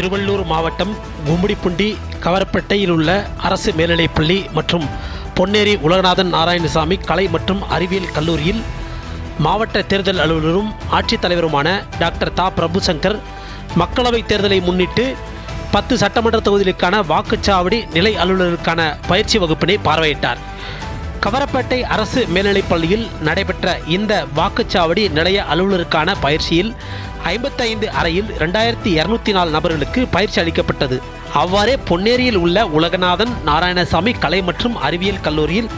திருவள்ளூர் மாவட்டம் கும்மிடிப்பூண்டி கவரப்பேட்டையில் உள்ள அரசு மேல்நிலைப்பள்ளி மற்றும் பொன்னேரி உலகநாதன் நாராயணசாமி கலை மற்றும் அறிவியல் கல்லூரியில் மாவட்ட தேர்தல் அலுவலரும் ஆட்சித்தலைவருமான டாக்டர் தா. பிரபுசங்கர் மக்களவைத் தேர்தலை முன்னிட்டு பத்து சட்டமன்ற தொகுதிகளுக்கான வாக்குச்சாவடி நிலை அலுவலருக்கான பயிற்சி வகுப்பினை பார்வையிட்டார். கவரப்பேட்டை அரசு மேல்நிலைப் பள்ளியில் நடைபெற்ற இந்த வாக்குச்சாவடி நிலைய அலுவலருக்கான பயிற்சியில் ஐம்பத்தைந்து அறையில் ரெண்டாயிரத்தி இரநூத்தி நாலு நபர்களுக்கு பயிற்சி அளிக்கப்பட்டது. அவ்வாறே பொன்னேரியில் உள்ள உலகநாதன் நாராயணசாமி கலை மற்றும் அறிவியல் கல்லூரியில்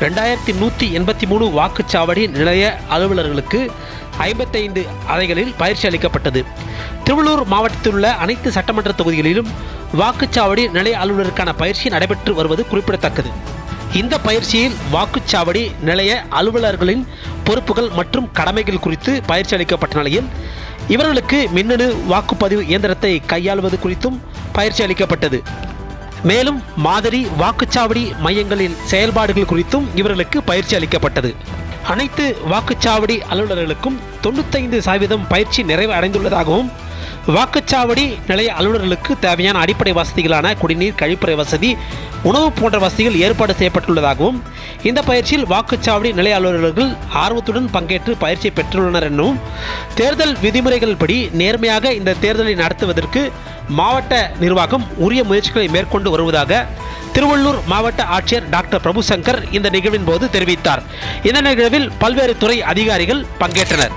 ரெண்டாயிரத்தி நூற்றி எண்பத்தி மூணு வாக்குச்சாவடி நிலைய அலுவலர்களுக்கு ஐம்பத்தைந்து அறைகளில் பயிற்சி அளிக்கப்பட்டது. திருவள்ளூர் மாவட்டத்தில் உள்ள அனைத்து சட்டமன்ற தொகுதிகளிலும் வாக்குச்சாவடி நிலைய அலுவலருக்கான பயிற்சி நடைபெற்று வருவது குறிப்பிடத்தக்கது. இந்த பயிற்சியில் வாக்குச்சாவடி நிலைய அலுவலர்களின் பொறுப்புகள் மற்றும் கடமைகள் குறித்து பயிற்சி அளிக்கப்பட்ட நிலையில் இவர்களுக்கு மின்னணு வாக்குப்பதிவு இயந்திரத்தை கையாளுவது குறித்தும் பயிற்சி அளிக்கப்பட்டது. மேலும் மாதிரி வாக்குச்சாவடி மையங்களின் செயல்பாடுகள் குறித்தும் இவர்களுக்கு பயிற்சி அளிக்கப்பட்டது. அனைத்து வாக்குச்சாவடி அலுவலர்களுக்கும் தொண்ணூத்தைந்து சதவீதம் பயிற்சி நிறைவு அடைந்துள்ளதாகவும் வாக்குச்சாவடி நிலைய அலுவலர்களுக்கு தேவையான அடிப்படை வசதிகளான குடிநீர் கழிப்பறை வசதி உணவு போன்ற வசதிகள் ஏற்பாடு செய்யப்பட்டுள்ளதாகவும் இந்த பயிற்சியில் வாக்குச்சாவடி நிலைய அலுவலர்கள் ஆர்வத்துடன் பங்கேற்று பயிற்சி பெற்றுள்ளனர் எனவும் தேர்தல் விதிமுறைகள் படி நேர்மையாக இந்த தேர்தலை நடத்துவதற்கு மாவட்ட நிர்வாகம் உரிய முயற்சிகளை மேற்கொண்டு வருவதாக திருவள்ளூர் மாவட்ட ஆட்சியர் டாக்டர் பிரபுசங்கர் இந்த நிகழ்வின் போது தெரிவித்தார். இந்த நிகழ்வில் பல்வேறு துறை அதிகாரிகள் பங்கேற்றனர்.